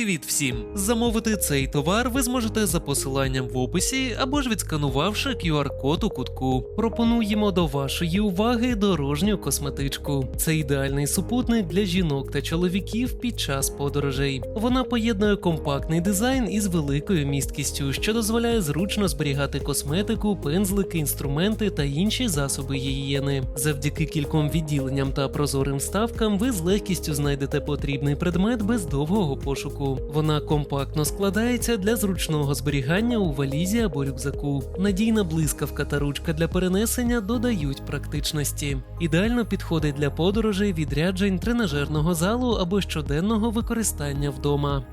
Привіт всім! Замовити цей товар ви зможете за посиланням в описі або ж відсканувавши QR-код у кутку. Пропонуємо до вашої уваги дорожню косметичку. Це ідеальний супутник для жінок та чоловіків під час подорожей. Вона поєднує компактний дизайн із великою місткістю, що дозволяє зручно зберігати косметику, пензлики, інструменти та інші засоби гігієни. Завдяки кільком відділенням та прозорим вставкам ви з легкістю знайдете потрібний предмет без довгого пошуку. Вона компактно складається для зручного зберігання у валізі або рюкзаку. Надійна блискавка та ручка для перенесення додають практичності. Ідеально підходить для подорожей, відряджень, тренажерного залу або щоденного використання вдома.